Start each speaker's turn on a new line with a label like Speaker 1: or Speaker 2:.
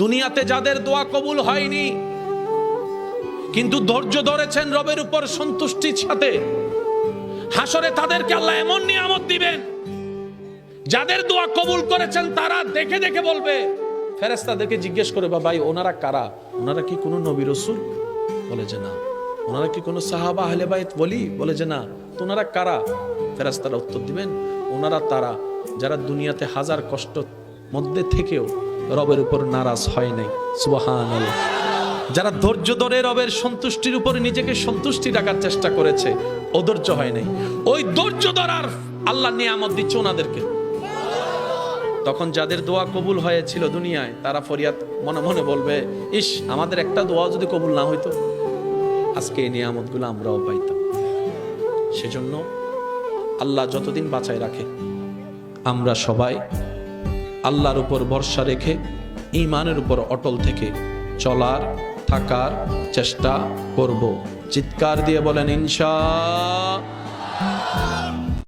Speaker 1: দুনিয়াতে যাদের দোয়া কবুল হয়নি, কিন্তু ধৈর্য ধরেছেন রবের উপর সন্তুষ্টির সাথে, হাসরে তাদেরকে আল্লাহ এমন নিয়ামত দিবেন, যাদের দোয়া কবুল করেছেন তারা দেখে দেখে বলবে ফেরেস্তাদেরকে জিজ্ঞেস করে বা ভাই, ওনারা কারা? ওনারা কি কোনো নবী রসুল? বলে যে না। ওনারা কি কোনো সাহাবা, আহলে বাইত বলি বলে যে না। তো ওনারা কারা? ফেরেস্তারা উত্তর দিবেন, ওনারা তারা, যারা দুনিয়াতে হাজার কষ্ট মধ্যে থেকেও রবের উপর নারাজ হয় নাই। সুবহান যারা ধৈর্য ধরে রবের সন্তুষ্টির উপর নিজেকে সন্তুষ্টি রাখার চেষ্টা করেছে, অধৈর্য হয় নাই। ওই ধৈর্য ধরার আল্লাহ নিয়ামত দিচ্ছে ওনাদেরকে। তখন যাদের দোয়া কবুল হয়েছিল দুনিয়ায়, তারা ফরিয়াদ মনে মনে বলবে, ইস, আমাদের একটা দোয়া যদি কবুল না হইতো, আজকে এই নিয়ামতগুলো আমরাও পাইতাম। সেজন্য আল্লাহ যতদিন বাঁচায় রাখে, আমরা সবাই আল্লাহর উপর ভরসা রেখে ইমানের উপর অটল থেকে চলার, থাকার চেষ্টা করব। চিৎকার দিয়ে বলেন, ইনশা